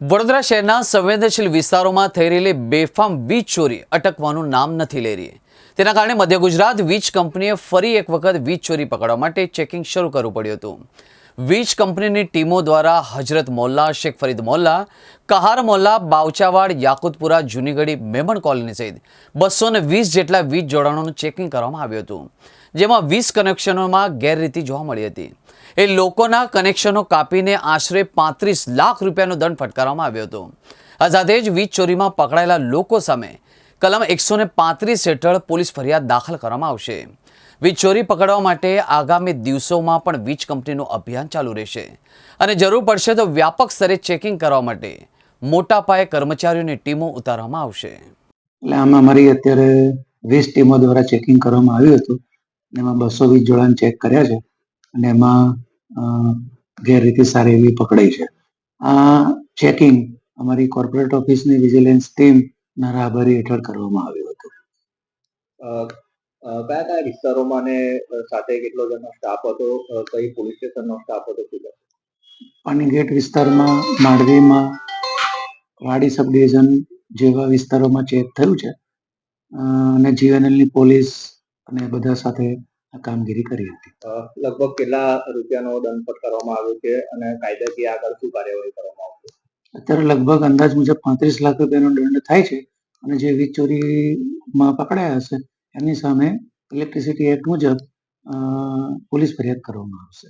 વડોદરા શહેરના સંવેદનશીલ વિસ્તારોમાં થઈ રહેલી બેફામ વીજ ચોરી અટકવાનું નામ નથી લઈ રહી. તેના કારણે મધ્ય ગુજરાત વીજ કંપનીએ ફરી એક વખત વીજ ચોરી પકડવા માટે ચેકિંગ શરૂ કરવું પડ્યું હતું. વીજ કંપનીની ટીમો દ્વારા હજરત મોલ્લા, શેખ ફરીદ મોલ્લા, કહાર મોલ્લા, બાવચાવાડ, યાકુતપુરા, જૂનીગઢી, મેમણ કોલોની સહિત બસો ને વીસ જેટલા વીજ જોડાણોનું ચેકિંગ કરવામાં આવ્યું હતું. જેમાં વીસ કનેક્શનોમાં ગેરરીતિ જોવા મળી હતી. એ લોકોના કનેક્શનો કાપીને આશરે પાંત્રીસ લાખ રૂપિયાનો દંડ ફટકારવામાં આવ્યો હતો. આ સાથે જ વીજ ચોરીમાં પકડાયેલા લોકો સામે કલમ એકસો ને પાંત્રીસ હેઠળ પોલીસ ફરિયાદ દાખલ કરવામાં આવશે. વીજ ચોરી પકડવા માટે આગામી દિવસોમાં પણ વીજ કંપનીનું અભિયાન ચાલુ રહેશે. અને જરૂર પડશે તો વ્યાપક સ્તરે ચેકિંગ કરવા માટે મોટા પાયે કર્મચારીઓની ટીમો ઉતારવામાં આવશે. એટલે આમાં અમારી અત્યારે વીસ ટીમો દ્વારા ચેકિંગ કરવામાં આવ્યું હતું. એમાં બસો વીસ જોડાણ ચેક કર્યા છે અને એમાં અ, ગેરરીતિ સારી એવી પકડાઈ છે. આ ચેકિંગ અમારી કોર્પોરેટ ઓફિસની વિજિલન્સ ટીમના રાહબરી હેઠળ કરવામાં આવ્યું હતું. કયા કયા વિસ્તારોમાં અને સાથે કેટલો જણનો સ્ટાફ હતો? કઈ પોલીસ સ્ટેશનનો સ્ટાફ હતો શું કહો? પાણીગેટ વિસ્તારમાં માંડવીમાં વાડી સબ ડિવિઝન જેવા વિસ્તારોમાં ચેક થયું છે. અને જીએનએલની પોલીસ અને બધા સાથે આ કામગીરી કરી હતી. લગભગ કેટલા રૂપિયાનો દંડ ફટકારવામાં આવ્યો છે અને કાયદાકીય આગળ શું કાર્યવાહી કરવામાં આવશે? અત્યારે લગભગ અંદાજ મુજબ પાંત્રીસ લાખ રૂપિયાનો દંડ થાય છે અને જે વીજ ચોરીમાં પકડાયા હશે એમની સામે ઇલેક્ટ્રિસિટી એક્ટ મુજબ પોલીસ ફરિયાદ કરવામાં આવશે.